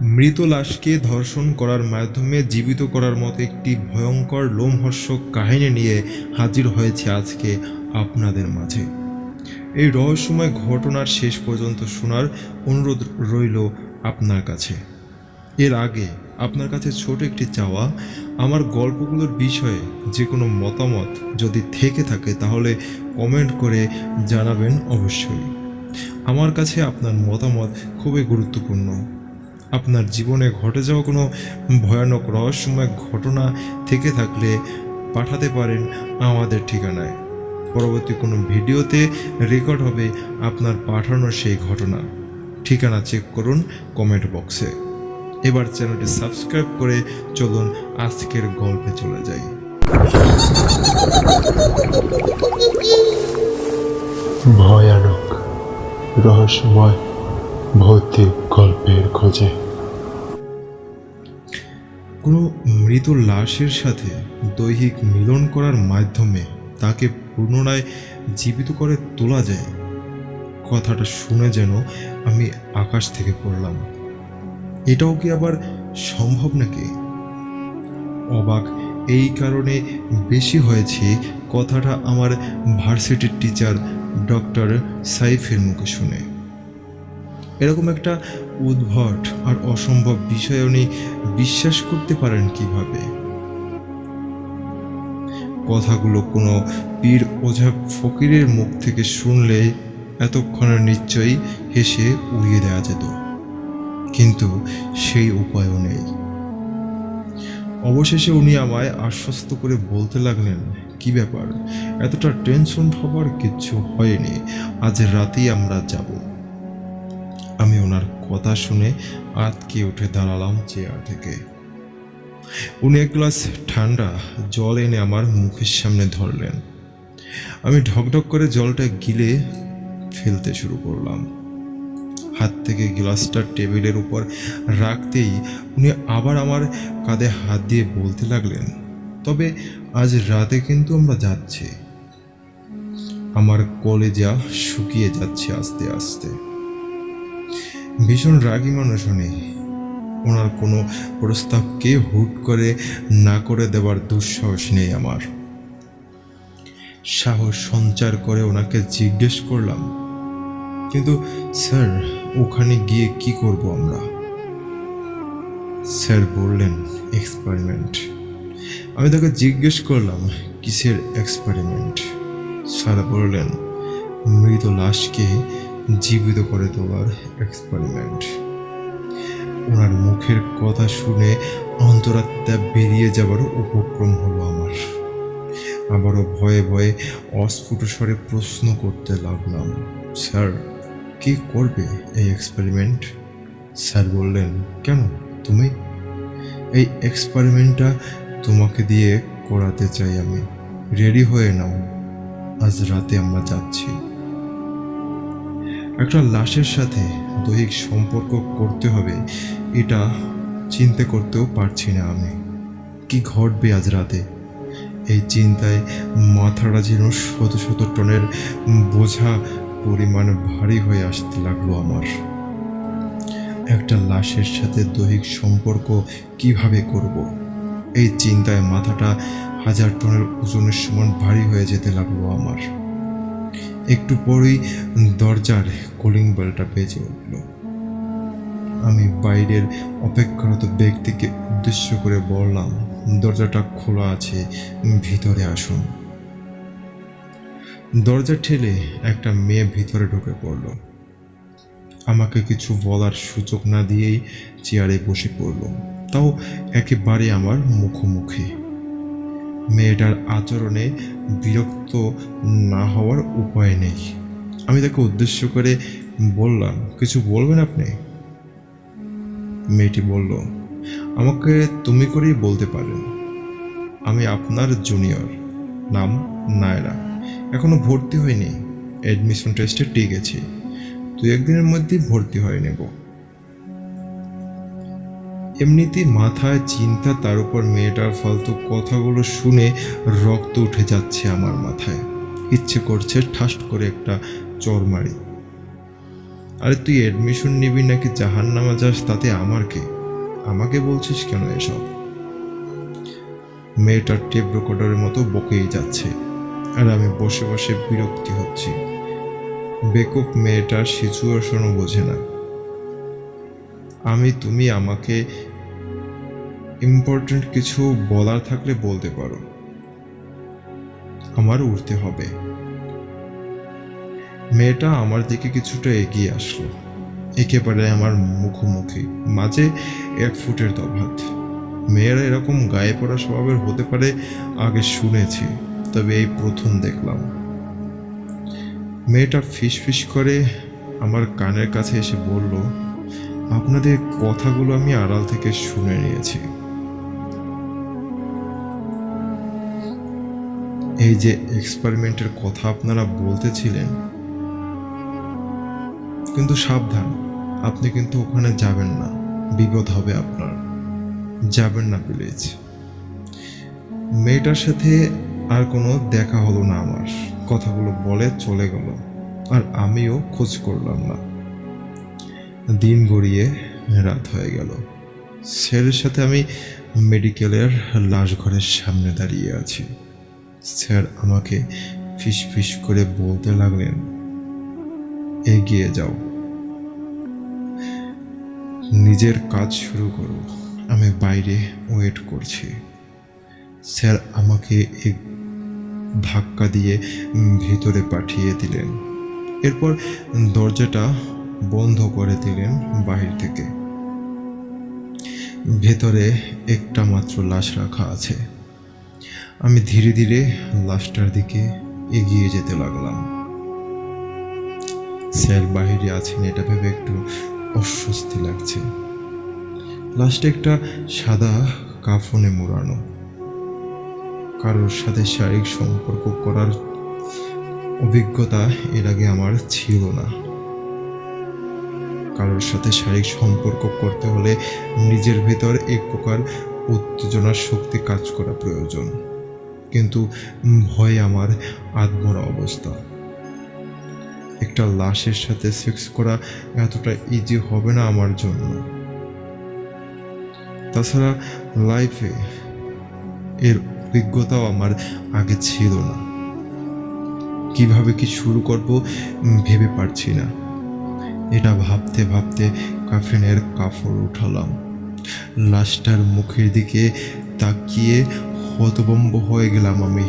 মৃত লাশকে ধর্ষণ করার মাধ্যমে জীবিত করার মতো একটি ভয়ঙ্কর লোমহর্ষক কাহিনী নিয়ে হাজির হয়েছে আজকে আপনাদের মাঝে। এই রহস্যময় ঘটনার শেষ পর্যন্ত শোনার অনুরোধ রইল আপনার কাছে। এর আগে আপনার কাছে ছোট একটি চাওয়া, আমার গল্পগুলোর বিষয়ে যে কোনো মতামত যদি থেকে থাকে তাহলে কমেন্ট করে জানাবেন অবশ্যই। আমার কাছে আপনার মতামত খুবই গুরুত্বপূর্ণ। আপনার জীবনে ঘটে যাওয়া কোনো ভয়ানক রহস্যময় ঘটনা থেকে থাকলে পাঠাতে পারেন আমাদের ঠিকানায়। পরবর্তী কোনো ভিডিওতে রেকর্ড হবে আপনার পাঠানোর সেই ঘটনা। ঠিকানা চেক করুন কমেন্ট বক্সে। এবার চ্যানেলটি সাবস্ক্রাইব করে চলুন আজকের গল্পে চলে যাই। ভয়ানক, রহস্যময় ভৌতিক গল্পের খোঁজে। কোনো মৃত লাশের সাথে দৈহিক মিলন করার মাধ্যমে তাকে পুনরায় জীবিত করে তোলা যায়, কথাটা শুনে যেন আমি আকাশ থেকে পড়লাম। এটাও কি আবার সম্ভব নাকি? অবাক এই কারণে বেশি হয়েছে, কথাটা আমার ভার্সিটির টিচার ডক্টর সাইফের মুখে শুনে। এরকম একটা উদ্ভট আর অসম্ভব বিষয় উনি বিশ্বাস করতে পারেন কীভাবে? কথাগুলো কোনো পীর ওঝা ফকিরের মুখ থেকে শুনলে এতক্ষণে নিশ্চয়ই হেসে উড়িয়ে দেওয়া যেত। কিন্তু সেই উপায়ও নেই। অবশেষে উনি আমায় আশ্বস্ত করে বলতে লাগলেন, কি ব্যাপার? এতটা টেনশন হবার কিচ্ছু হয়নি। আজ রাতেই আমরা যাব। আমি ওনার কথা শুনে আতকে উঠে দাঁড়ালাম চেয়ার থেকে। উনি এক গ্লাস ঠান্ডা জল এনে আমার মুখের সামনে ধরলেন। আমি ঢকঢক করে জলটা গিলে ফেলতে শুরু করলাম। হাত থেকে গ্লাসটা টেবিলের উপর রাখতেই উনি আবার আমার কাঁধে হাত দিয়ে বলতে লাগলেন, তবে আজ রাতে কিন্তু আমরা যাচ্ছি। আমার কলেজা শুকিয়ে যাচ্ছে আস্তে আস্তে। ভীষণ রাগী মানুষ উনি। ওনার কোনো প্রস্তাবকে হুট করে না করে দেওয়ার দুঃসাহস নেই আমার। সাহস সঞ্চার করে ওনাকে জিজ্ঞেস করলাম, কিন্তু স্যার, ওখানে গিয়ে কি করব আমরা? স্যার বললেন, এক্সপেরিমেন্ট। আমি তাকে জিজ্ঞেস করলাম, কিসের এক্সপেরিমেন্ট? স্যার বললেন, মৃত লাশকে জীবিত করে তোলার এক্সপেরিমেন্ট ওনার মুখের কথা শুনে অন্তরাত্মা বেরিয়ে যাবার উপক্রম হলো আমার। আবারও ভয়ে ভয়ে অস্ফুট স্বরে প্রশ্ন করতে লাগলাম, স্যার, কি করবে এই এক্সপেরিমেন্ট স্যার বললেন, কেন? তুমি? এই এক্সপেরিমেন্টটা তোমাকে দিয়ে করাতে চাই আমি। রেডি হয়ে নাও। আজ রাতে আমরা যাচ্ছি। একটা লাশের সাথে দৈহিক সম্পর্ক করতে হবে, এটা চিন্তা করতেও পারছি না আমি। কি ঘটবে আজ রাতে? এই চিন্তায় মাথাটা যেন শত শত টনের বোঝা পরিমাণ ভারী হয়ে আসতে লাগল আমার। একটা লাশের সাথে দৈহিক সম্পর্ক কীভাবে করব। এই চিন্তায় মাথাটা হাজার টনের ওজনের সমান ভারী হয়ে যেতে লাগল আমার। একটু পরেই দরজার কলিং বেলটা বেজে উঠল। আমি বাইরের অপেক্ষারত ব্যক্তিকে উদ্দেশ্য করে বললাম, দরজাটা খোলা আছে, ভিতরে আসুন। দরজা ঠেলে একটা মেয়ে ভিতরে ঢুকে পড়ল। আমাকে কিছু বলার সুযোগ না দিয়েই চেয়ারে বসে পড়ল। তাও একেবারে আমার মুখোমুখি। মেয়েটার আচরণে বিরক্ত না হওয়ার উপায় নেই। আমি তাকে উদ্দেশ্য করে বললাম, কিছু বলবেন আপনি? মেয়েটি বলল, আমাকে তুমি করেই বলতে পারেন। আমি আপনার জুনিয়র, নাম নায়রা। এখনও ভর্তি হয়নি। অ্যাডমিশন টেস্টে টিকেছি। দু একদিনের মধ্যেই ভর্তি হয়ে নেব। এমনিতেই মাথায় চিন্তা, তার উপর মেয়েটার ফালতু কথাগুলো শুনে রক্ত উঠে যাচ্ছে আমার মাথায়। ইচ্ছে করছে ঠাস করে একটা চর মারি। আরে তুই অ্যাডমিশন নিবি নাকি জাহান নামা যাস, তাতে আমার কি? আমাকে বলছিস কেন এসব? মেয়েটার টেপ রেকর্ডারের মতো বকেই যাচ্ছে। আর আমি বসে বসে বিরক্তি হচ্ছি। বেকুব মেয়েটার সিচুয়েশনও বোঝে না। আমি, তুমি আমাকে ইম্পর্ট্যান্ট কিছু বলার থাকলে বলতে পারো। আমার উঠতে হবে। মেয়েটা আমার দিকে কিছুটা এগিয়ে আসলো। একেবারে আমার মুখোমুখি, মাঝে এক ফুটের তফাত মেয়েরা এরকম গায়ে পড়া স্বভাবের হতে পারে, আগে শুনেছি, তবে এই প্রথম দেখলাম। মেয়েটা ফিস ফিস করে আমার কানের কাছে এসে বলল, আপনাদের কথাগুলো আমি আড়াল থেকে শুনে নিয়েছি। এই যে এক্সপেরিমেন্টের কথা আপনারা বলতেছিলেন, কিন্তু সাবধান, আপনি কিন্তু ওখানে যাবেন না। বিপদ হবে আপনার। যাবেন না প্লিজ মেয়েটার সাথে আর কোনো দেখা হলো না আমার। কথাগুলো বলে চলে গেল। আর আমিও খোঁজ করলাম না। দিন গড়িয়ে রাত হয়ে গেল। স্যারের সাথে আমি মেডিকেলের লাশ ঘরের সামনে দাঁড়িয়ে আছি। স্যার আমাকে ফিস ফিস করে বলতে লাগলেন, এগিয়ে যাও। নিজের কাজ শুরু করো। আমি বাইরে ওয়েট করছি। স্যার আমাকে এক ধাক্কা দিয়ে ভিতরে পাঠিয়ে দিলেন। এরপর দরজাটা বন্ধ করে দিলেন বাহির থেকে। ভেতরে একটা মাত্র লাশ রাখা আছে। আমি ধীরে ধীরে লাশটার দিকে এগিয়ে যেতে লাগলাম। স্যার বাহিরে আছেন, এটা ভেবে একটু অস্বস্তি লাগছে। লাশটা একটা সাদা কাফনে মোড়ানো। কারোর সাথে শারীরিক সম্পর্ক করার অভিজ্ঞতা এর আগে আমার ছিল না। কারোর সাথে শারীরিক সম্পর্ক করতে হলে নিজের ভেতর এক প্রকার উত্তেজনার শক্তি কাজ করা প্রয়োজন। কিন্তু ভয় আমার আত্মরা অবস্থা। একটা লাশের সাথে সেক্স করা এতটা ইজি হবে না আমার জন্য। তাছাড়া লাইফে এর অভিজ্ঞতাও আমার আগে ছিল না। কীভাবে কি শুরু করব ভেবে পারছি না। এটা ভাবতে ভাবতে কাফিনের কাপড় উঠালাম। লাশটার মুখের দিকে তাকিয়ে হতবম্ব হয়ে গেলাম আমি।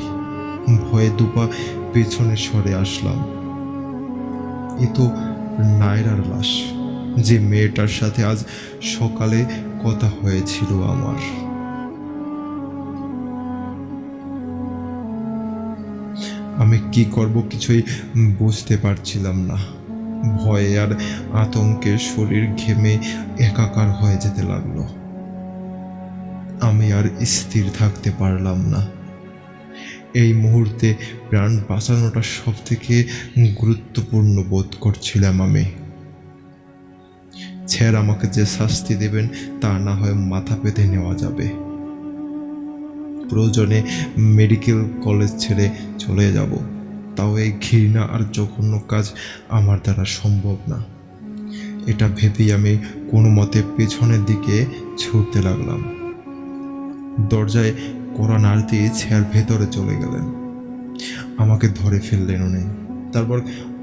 ভয়ে দুপা পেছনে সরে আসলাম। এ তো নায়রার লাশ, যে মেয়েটার সাথে আজ সকালে কথা হয়েছিল আমার। আমি কি করব কিছুই বুঝতে পারছিলাম না। ভয়ে আর আতঙ্কে শরীর ঘেমে একাকার হয়ে যেতে লাগল। আমি আর স্থির থাকতে পারলাম না। এই মুহূর্তে প্রাণ বাঁচানোটা সব থেকে গুরুত্বপূর্ণ বোধ করছিলাম আমি। স্যার আমাকে যে শাস্তি দেবেন তা না হয় মাথা পেতে নেওয়া যাবে। প্রয়োজনে মেডিকেল কলেজ ছেড়ে চলে যাব। তাও এই ঘৃণা আর জঘন্য কাজ আমার দ্বারা সম্ভব না। এটা ভেবেই আমি কোনো মতে পেছনের দিকে ছুটতে লাগলাম। দরজায় কড়া নাড়তেই ছেয়ার ভেতরে চলে গেলেন। আমাকে ধরে ফেললেন উনি। তারপর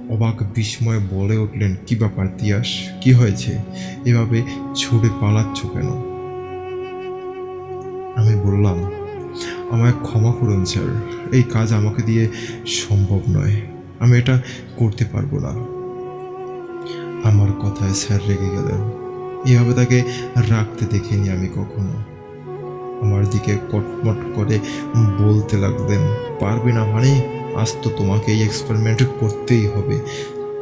অবাক বিস্ময়ে বলে উঠলেন, কি ব্যাপার তিয়াস? কি হয়েছে? এভাবে ছুটে পালাচ্ছ কেন? আমি বললাম আমায় ক্ষমা করুন, স্যার। এই কাজ আমাকে দিয়ে সম্ভব নয়। আমি এটা করতে পারব না। আমার কথায় স্যার রেগে গেলেন। এভাবে তাকে রাখতে দেখিনি আমি কখনো। আমার দিকে কটমট করে বলতে লাগলেন, পারবে না মানে? আজ তো তোমাকে এই এক্সপেরিমেন্ট করতেই হবে।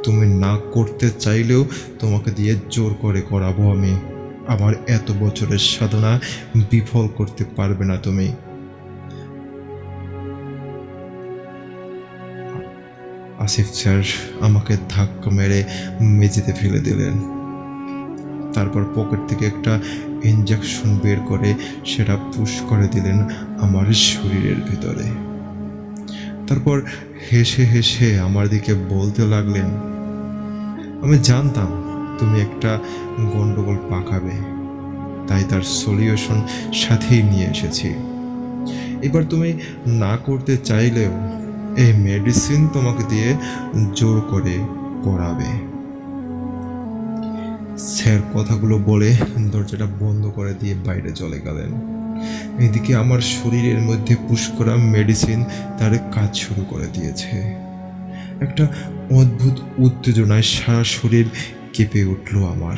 তুমি না করতে চাইলেও তোমাকে দিয়ে জোর করে করাবো আমি। আমার এত বছরের সাধনা বিফল করতে পারবে না তুমি। আসিফ স্যার আমাকে ধাক্কা মেরে মেঝেতে ফেলে দিলেন। তারপর পকেট থেকে একটা ইঞ্জেকশন বের করে সেটা পুশ করে দিলেন আমার শরীরের ভিতরে। তারপর হেসে হেসে আমার দিকে বলতে লাগলেন, আমি জানতাম তুমি একটা গন্ডগোল পাকাবে, তাই তার সলিউশন সাথেই নিয়ে এসেছি। এবার তুমি না করতে চাইলেও এই মেডিসিন তোমাকে দিয়ে জোর করে করাবে। স্যার কথাগুলো বলে দরজাটা বন্ধ করে দিয়ে বাইরে চলে গেলেন। এদিকে আমার শরীরের মধ্যে পুশ করা মেডিসিন তার কাজ শুরু করে দিয়েছে। একটা অদ্ভুত উত্তেজনায় সারা শরীর কেঁপে উঠল আমার।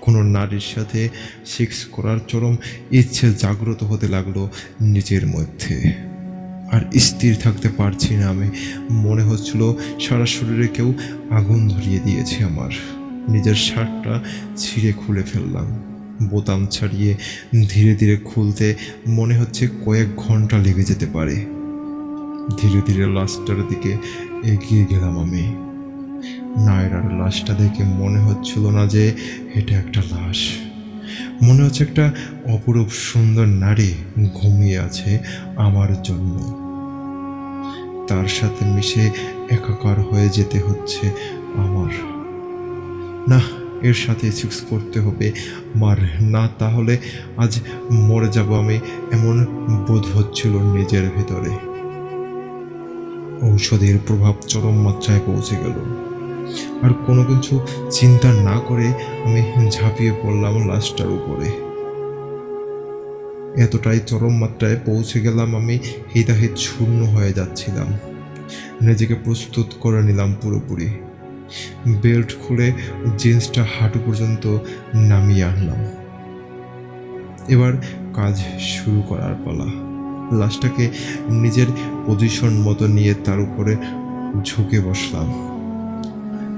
কোনো নারীর সাথে সেক্স করার চরম ইচ্ছে জাগ্রত হতে লাগল নিজের মধ্যে। আর স্থির থাকতে পারছি না আমি। মনে হচ্ছিল সারা শরীরে কেউ আগুন ধরিয়ে দিয়েছে আমার। নিজের শার্টটা ছিঁড়ে খুলে ফেললাম। বোতাম ছাড়িয়ে ধীরে ধীরে খুলতে মনে হচ্ছে কয়েক ঘণ্টা লেগে যেতে পারে। ধীরে ধীরে লাশটার দিকে এগিয়ে গেলাম আমি। নায়রার লাশটা দেখে মনে হচ্ছিল না যে এটা একটা লাশ। মনে হচ্ছে একটা অপরূপ সুন্দর নারী ঘুমিয়ে আছে আমার জন্য। তার সাথে মিশে একাকার হয়ে যেতে হচ্ছে আমার। না, এর সাথে সিক্স করতে হবে। আমার না, তাহলে আজ মরে যাব আমি, এমন বোধ হচ্ছিল নিজের ভেতরে। ঔষধের প্রভাব চরম মাত্রায় পৌঁছে গেল। আর কোনো কিছু চিন্তা না করে আমি ঝাঁপিয়ে পড়লাম লাশটার উপরে। এতটাই চরম মাত্রায় পৌঁছে গেলাম আমি, হিতাহিত শূন্য হয়ে যাচ্ছিলাম। নিজেকে প্রস্তুত করে নিলাম পুরোপুরি। বেল্ট খুলে জিন্সটা হাঁটু পর্যন্ত নামিয়ে আনলাম। এবার কাজ শুরু করার পালা। লাশটাকে নিজের পজিশন মতো নিয়ে তার উপরে ঝুঁকে বসলাম।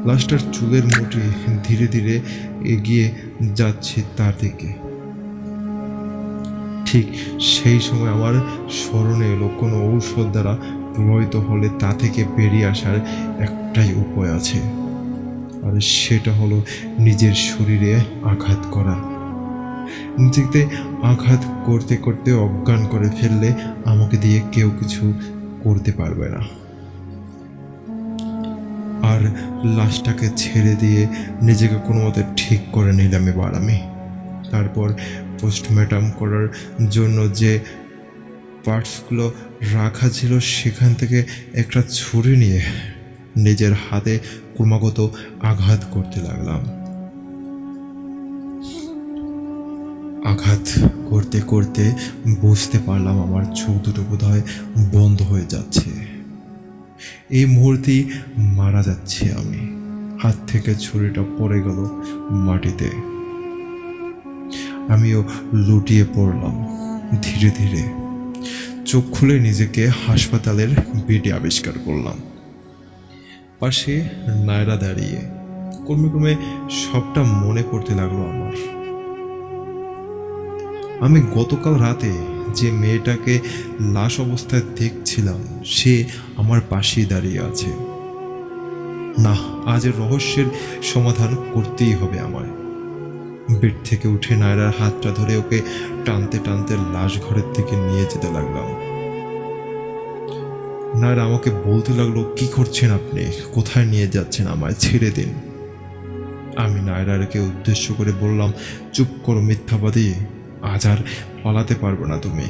লাশটার চুলের মুঠি ধীরে ধীরে এগিয়ে যাচ্ছে তার দিকে। ঠিক সেই সময় আমার স্মরণে এলো কোনো ঔষধ দ্বারা প্রভাবিত হলে তা থেকে বেরিয়ে আসার একটাই উপায় আছে। আর সেটা হলো নিজের শরীরে আঘাত করা। নিজেকে আঘাত করতে করতে অজ্ঞান করে ফেললে আমাকে দিয়ে কেউ কিছু করতে পারবে না। আর লাশটাকে ছেড়ে দিয়ে নিজেকে কোনো মতে ঠিক করে নিলাম এবার আমি। তারপর পোস্টমর্টম করার জন্য যে পার্টসগুলো রাখা ছিল সেখান থেকে একটা ছুরি নিয়ে নিজের হাতে ক্রমাগত আঘাত করতে লাগলাম। আঘাত করতে করতে বুঝতে পারলাম আমার চোখ দুটো বোধহয় বন্ধ হয়ে যাচ্ছে। এই মুহূর্তেই মারা যাচ্ছি আমি। হাত থেকে ছুরিটা পড়ে গেল মাটিতে। আমিও লুটিয়ে পড়লাম। ধীরে ধীরে চোখ খুলে নিজেকে হাসপাতালের বেডে আবিষ্কার করলাম। পাশে নায়রা দাঁড়িয়ে ক্রমে ক্রমে সবটা মনে করতে লাগল আমার। আমি গতকাল রাতে যে মেয়েটাকে লাশ অবস্থায় দেখছিলাম, সে আমার পাশেই দাঁড়িয়ে আছে। না আজ রহস্যের সমাধান করতেই হবে আমার বেড থেকে উঠে নায়রার হাতটা ধরে ওকে টানতে টানতে লাশ ঘরের থেকে নিয়ে যেতে লাগলাম। নায়রা আমাকে বলতে লাগল, কি করছেন আপনি? কোথায় নিয়ে যাচ্ছেন আমায়? ছেড়ে দিন। আমি নায়রারকে উদ্দেশ্য করে বললাম, চুপ করো মিথ্যাবাদী, আজ আর পালাতে পারব না তুমি।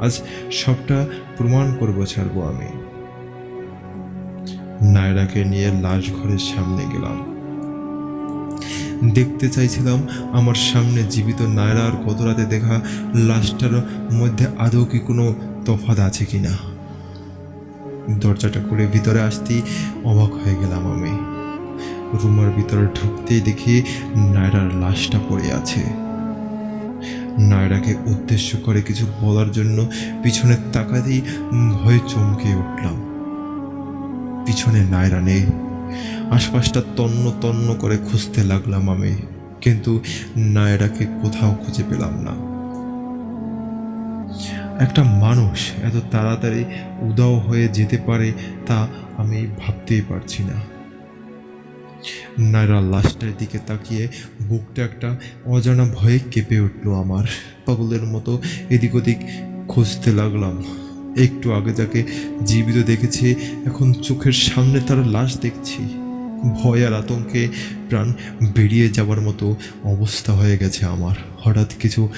আজ সবটা প্রমাণ করব, ছাড়বো আমি। নায়রাকে নিয়ে লাশ ঘরের সামনে গেলাম। দেখতে চাইছিলাম। আমার সামনে জীবিত নায়রা আর গত রাতে দেখা লাশটার মধ্যে আদৌ কি কোনো তফাৎ আছে কি না? দরজাটা খুলে ভিতরে আসতেই অবাক হয়ে গেলাম আমি। রুমের ভিতরে ঢুকতেই দেখি নায়রার লাশটা পড়ে আছে। নায়রাকে উদ্দেশ্য করে কিছু বলার জন্য পিছনে তাকাতেই ভয়ে চমকে উঠলাম। পিছনে নায়রা নেই। আশপাশটা তন্ন তন্ন করে খুঁজতে লাগলাম আমি, কিন্তু নায়রাকে কোথাও খুঁজে পেলাম না। একটা মানুষ এত তাড়াতাড়ি উদাও হয়ে যেতে পারে তা আমি ভাবতেই পারছি না। নায়রা লাশটার দিকে তাকিয়ে বুকটা একটা অজানা ভয়ে কেঁপে উঠল আমার। পাগলের মতো এদিক ওদিক খুঁজতে লাগলাম। একটু আগে যাকে জীবিত দেখেছি, এখন চোখের সামনে তার লাশ দেখছি। ভয় আর আতঙ্কে প্রাণ বেরিয়ে যাওয়ার মতো অবস্থা হয়ে গেছে আমার। হঠাৎ কিছু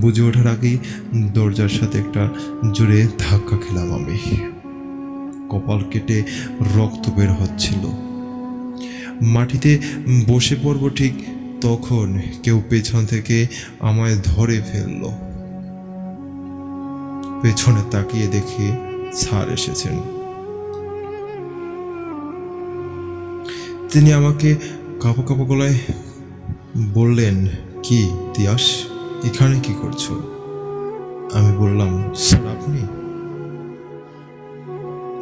বুঝে ওঠার আগেই দরজার সাথে একটা জোরে ধাক্কা খেলাম আমি। কপাল কেটে রক্ত বের হচ্ছিল। মাটিতে বসে পড়ব ঠিক তখন কেউ পেছন থেকে আমায় ধরে ফেলল। পেছনে তাকিয়ে দেখি স্যার এসেছেন। তিনি আমাকে কাপো কাপো গলায় বললেন, কি তিয়াস এখানে কি করছ? আমি বললাম, স্যার, আপনি?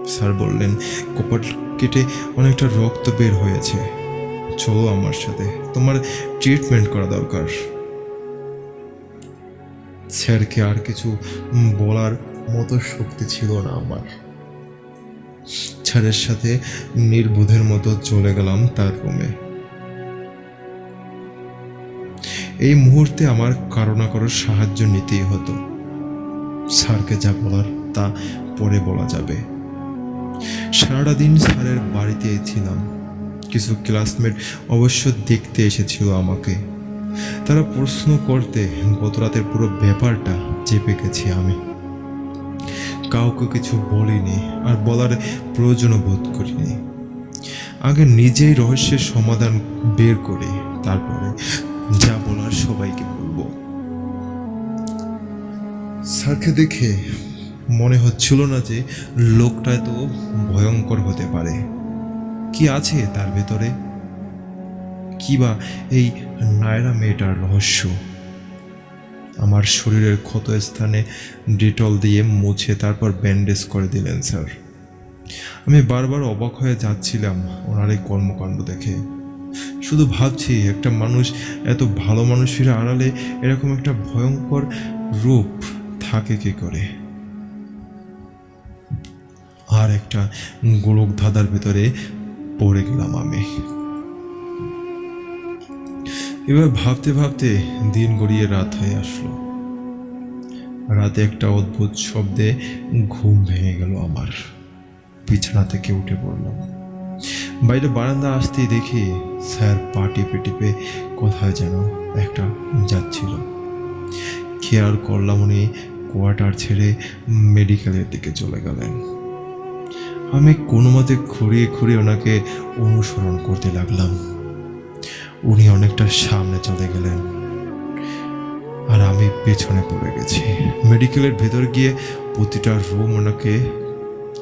স্যার বললেন কপাট কেটে অনেকটা রক্ত বের হয়েছে। চলো আমার সাথে, তোমার ট্রিটমেন্ট করা দরকার। স্যারকে আর কিছু বলার মতো শক্তি ছিল না আমার। স্যারের সাথে নির্বোধের মতো চলে গেলাম তার রুমে। এই মুহূর্তে আমার কারও না সাহায্য নিতেই হতো। স্যারকে যা বলার তা পরে বলা যাবে। সারাটা দিন স্যারের বাড়িতেই ছিলাম। কিছু ক্লাসমেট অবশ্য দেখতে এসেছিল আমাকে। তারা প্রশ্ন করতে গত রাতের পুরো ব্যাপারটা চেপে গেছি আমি। কাউকে কিছু বলিনি আর বলার প্রয়োজনও বোধ করিনি। আগে নিজেই রহস্যের সমাধান বের করে, তারপরে যা বলার সবাইকে বলব। স্যারকে দেখে মনে হচ্ছিল না যে লোকটা তো ভয়ঙ্কর হতে পারে। কি আছে তার ভেতরে? কি বা এই নায়রা মেয়েটার রহস্য? আমার শরীরের ক্ষত স্থানে ডেটল দিয়ে মুছে তারপর ব্যান্ডেজ করে দিলেন, স্যার। আমি বারবার অবাক হয়ে যাচ্ছিলাম ওনার এই কর্মকাণ্ড দেখে। শুধু ভাবছি, একটা মানুষ, এত ভালো মানুষের আড়ালে এরকম একটা ভয়ঙ্কর রূপ থাকে কি করে? আর একটা গোলক ধাঁধার ভিতরে পড়ে গেলাম আমি। এবার ভাবতে ভাবতে দিন গড়িয়ে রাত হয়ে আসলো। রাতে একটা অদ্ভুত শব্দে ঘুম ভেঙে গেল আমার। বিছানা থেকে উঠে পড়লাম। বাইরে বারান্দা আসতেই দেখি স্যার পা টিপে টিপে কোথায় যেন একটা যাচ্ছিল। খেয়াল করলাম উনি কোয়ার্টার ছেড়ে মেডিকেলের দিকে চলে গেলেন। আমি কোনো মতে খুঁড়িয়ে খুঁড়িয়ে ওনাকে অনুসরণ করতে লাগলাম। উনি অনেকটা সামনে চলে গেলেন। আর আমি পেছনে পড়ে গেছি। মেডিকেলের ভেতর গিয়ে প্রতিটা রুম ওনাকে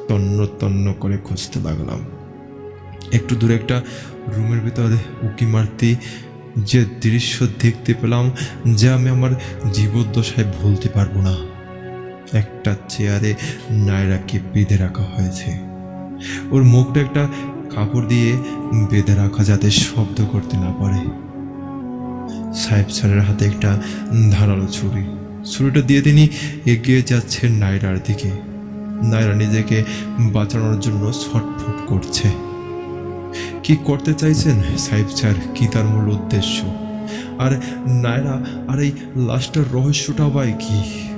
তন্ন তন্ন করে খুঁজতে লাগলাম। একটু দূরে একটা রুমের ভিতরে উকি মারতি যে দৃশ্য দেখতে পেলাম, যা আমি আমার জীবদ্দশায় ভুলতে পারব না। একটা চেয়ারে নায়রাকে বেঁধে রাখা হয়েছে। ওর মুখটা একটা কাপড় দিয়ে বেঁধে রাখা যাতে শব্দ করতে না পারে। সাহেব স্যারের হাতে একটা ধারালো ছুরি। ছুরিটা দিয়ে তিনি এগিয়ে যাচ্ছেন নায়রার দিকে। নায়রা নিজেকে বাঁচানোর জন্য ছটফট করছে। কি করতে চাইছেন সাহেব স্যার? কি তার মূল উদ্দেশ্য? আর নায়রা, আর এই লাশটার রহস্যটা বাই কি?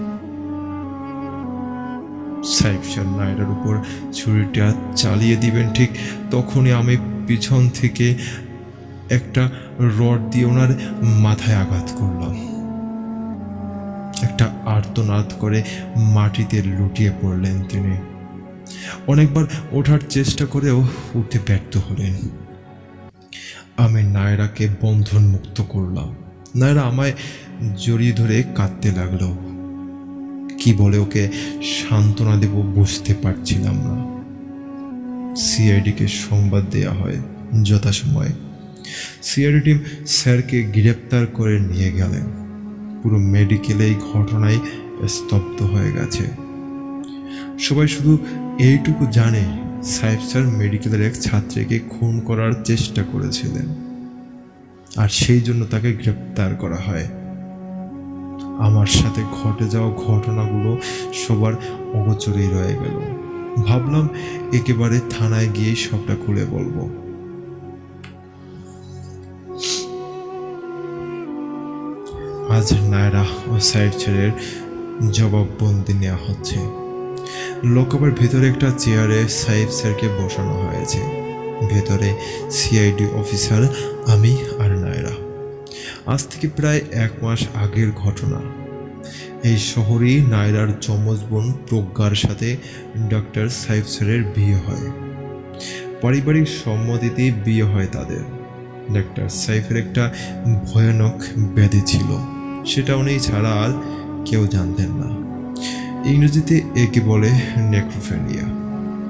স্যার নায়রার উপর ছুরিটা চালিয়ে দিবেন ঠিক তখনই আমি পিছন থেকে একটা রড দিয়ে ওনার মাথায় আঘাত করলাম। একটা আর্তনাদ করে মাটিতে লুটিয়ে পড়লেন তিনি। অনেকবার ওঠার চেষ্টা করেও উঠতে ব্যর্থ হলেন। আমি নায়রাকে বন্ধন মুক্ত করলাম। নায়রা আমায় জড়িয়ে ধরে কাঁদতে লাগল। কি বলে ওকে সান্ত্বনা দেব বুঝতে পারছিলাম না। সিআইডিকে সংবাদ দেয়া হয় যথাসময়ে। সিআইডি টিম স্যারকে গ্রেপ্তার করে নিয়ে গেলেন। পুরো মেডিকেলে এই ঘটনায় স্তব্ধ হয়ে গেছে। সবাই শুধু এইটুকু জানে, সাহেব স্যার মেডিকেলের এক ছাত্রীকে খুন করার চেষ্টা করেছিলেন। আর সেই জন্য তাকে গ্রেপ্তার করা হয়। আমার সাথে ঘটে যাওয়া ঘটনাগুলো সবার অগোচরেই রয়ে গেল। ভাবলাম একেবারে থানায় গিয়ে সবটা খুলে বলব। আজ নায়রা ও সাইড ছেড়ে জবাববন্দি নেওয়া হচ্ছে। লোকসভার ভেতরে একটা চেয়ারে সাহেব স্যারকে বসানো হয়েছে। ভেতরে সিআইডি অফিসার আমি আর নায়রা। আজ থেকে প্রায় এক মাস আগের ঘটনা। এই শহরেই নায়রার যমজ বোন প্রজ্ঞার সাথে ডক্টর সাইফ স্যারের বিয়ে হয়। পারিবারিক সম্মতিতে বিয়ে হয় তাদের। ডাক্তার সাইফের একটা ভয়ানক ব্যাধি ছিল। সেটা উনি ছাড়া আর কেউ জানতেন না। ইংরেজিতে একে বলে নেক্রোফেনিয়া।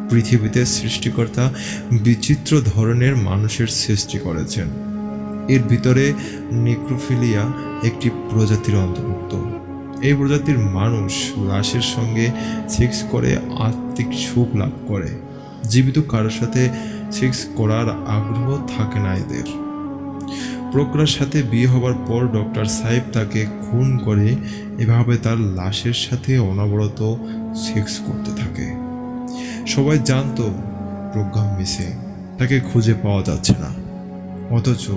পৃথিবীতে সৃষ্টিকর্তা বিচিত্র ধরনের মানুষের সৃষ্টি করেছেন। এর ভিতরে নেক্রোফিলিয়া একটি প্রজাতির অন্তর্ভুক্ত। এই প্রজাতির মানুষ লাশের সঙ্গে সেক্স করে আত্মিক সুখ লাভ করে। জীবিত কারোর সাথে সেক্স করার আগ্রহ থাকে না এদের। প্রজ্ঞার সাথে বিয়ে হবার পর ডক্টর সাহেব তাকে খুন করে এভাবে তার লাশের সাথে অনবরত সেক্স করতে থাকে। সবাই জানতো প্রজ্ঞা মিসে, তাকে খুঁজে পাওয়া যাচ্ছে না। অথচ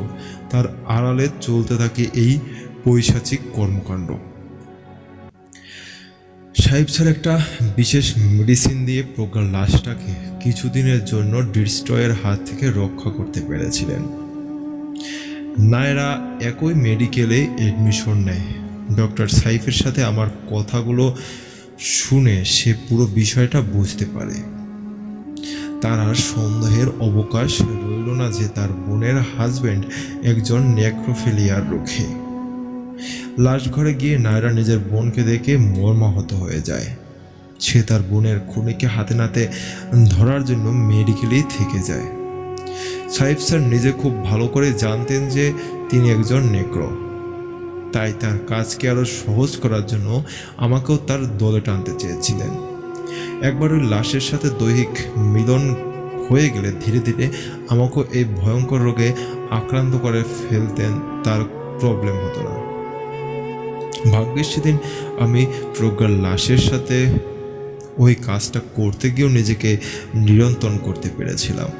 তার আড়ালে চলতে থাকে এই পৈশাচিক কর্মকাণ্ড। সাহেব স্যার একটা বিশেষ মেডিসিন দিয়ে প্রজ্ঞার লাশটাকে কিছুদিনের জন্য ডিস্ট্রয়ের হাত থেকে রক্ষা করতে পেরেছিলেন। নায়রা একই মেডিকেলে এডমিশন নেয়। ডক্টর সাইফের সাথে আমার কথাগুলো শুনে সে পুরো বিষয়টা বুঝতে পারে। তার আর সন্দেহের অবকাশ রইল না যে তার বোনের হাজবেন্ড একজন নেক্রোফিলিয়ার রোখে লাশ ঘরে গিয়ে নায়রা নিজের বোনকে দেখে মর্মাহত হয়ে যায়। সে তার বোনের খুনিকে হাতে নাতে ধরার জন্য মেডিকেলেই থেকে যায়। সাহেব স্যার নিজে খুব ভালো করে জানতেন যে তিনি একজন নেক্রো। তাই তার কাজকে আরও সহজ করার জন্য আমাকেও তার দলে টানতে চেয়েছিলেন। একবার ওই লাশের সাথে দৈহিক মিলন হয়ে গেলে ধীরে ধীরে আমাকেও এই ভয়ঙ্কর রোগে আক্রান্ত করে ফেলতেন তার প্রবলেম হতো না। ভাগ্যের সেদিন আমি প্রজ্ঞার লাশের সাথে ওই কাজটা করতে গিয়েও নিজেকে নিয়ন্ত্রণ করতে পেরেছিলাম।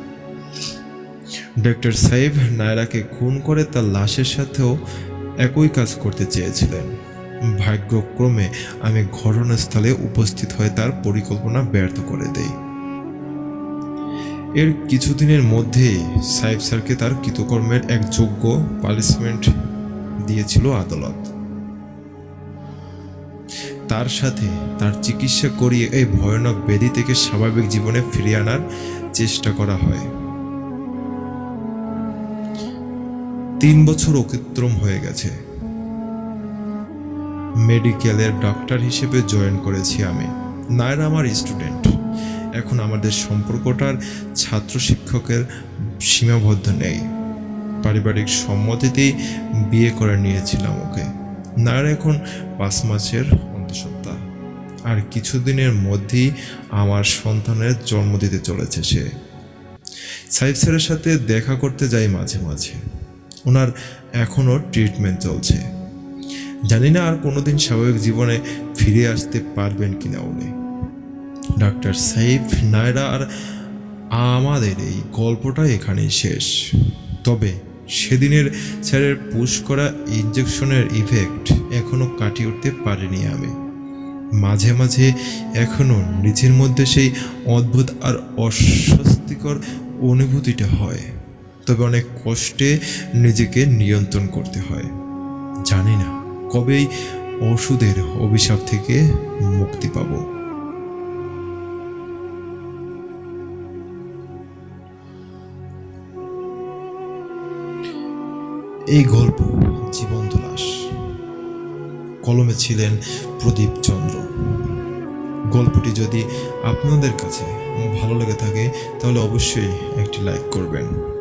ডক্টর সাহেব নায়রাকে খুন করে তার লাশের সাথেও একই কাজ করতে চেয়েছিলেন। ভাগ্যক্রমে আমি ঘটনাস্থলে উপস্থিত হয়ে তার পরিকল্পনা ব্যর্থ করে দেই। এর কিছুদিনের মধ্যেই সাহেব স্যারকে তার কৃতকর্মের এক যোগ্য পানিশমেন্ট দিয়েছিল আদালত। তার সাথে তার চিকিৎসা করিয়ে এই ভয়ানক ব্যাধি থেকে স্বাভাবিক জীবনে ফিরিয়ে আনার চেষ্টা করা হয়। তিন বছর অতিক্রম হয়ে গেছে। মেডিকেলের ডক্টর হিসেবে জয়েন করেছি আমি। নায়রা আমার স্টুডেন্ট। এখন আমাদের সম্পর্কটার ছাত্র শিক্ষকের সীমাবদ্ধ নেই। পারিবারিক সম্মতিতেই বিয়ে করে নিয়েছিলাম ওকে। নায়রা এখন পাঁচ মাসের অন্তঃসত্ত্বা। আর কিছুদিনের মধ্যেই আমার সন্তানের জন্ম দিতে চলেছে সে। সাইফ স্যারের সাথে দেখা করতে যাই মাঝে মাঝে। ওনার এখনও ট্রিটমেন্ট চলছে। জানি না আর কোনোদিন স্বাভাবিক জীবনে ফিরে আসতে পারবেন কিনা উনি। ডাক্তার সাইফ নায়রা আর আমাদের এই গল্পটা এখানেই শেষ। তবে সেদিনের স্যারের পুশ করা ইঞ্জেকশনের ইফেক্ট এখনও কাটিয়ে উঠতে পারিনি আমি। মাঝে মাঝে এখনও নিজের মধ্যে সেই অদ্ভুত আর অস্বস্তিকর অনুভূতিটা হয়। তবে অনেক কষ্টে নিজেকে নিয়ন্ত্রণ করতে হয়। জানি না। কবেই ওষুধের অভিশাপ থেকে মুক্তি পাব। এই গল্প জীবন্ত লাশ কলমে ছিলেন প্রদীপ চন্দ্র। গল্পটি যদি আপনাদের কাছে ভালো লেগে থাকে, তাহলে অবশ্যই একটি লাইক করবেন।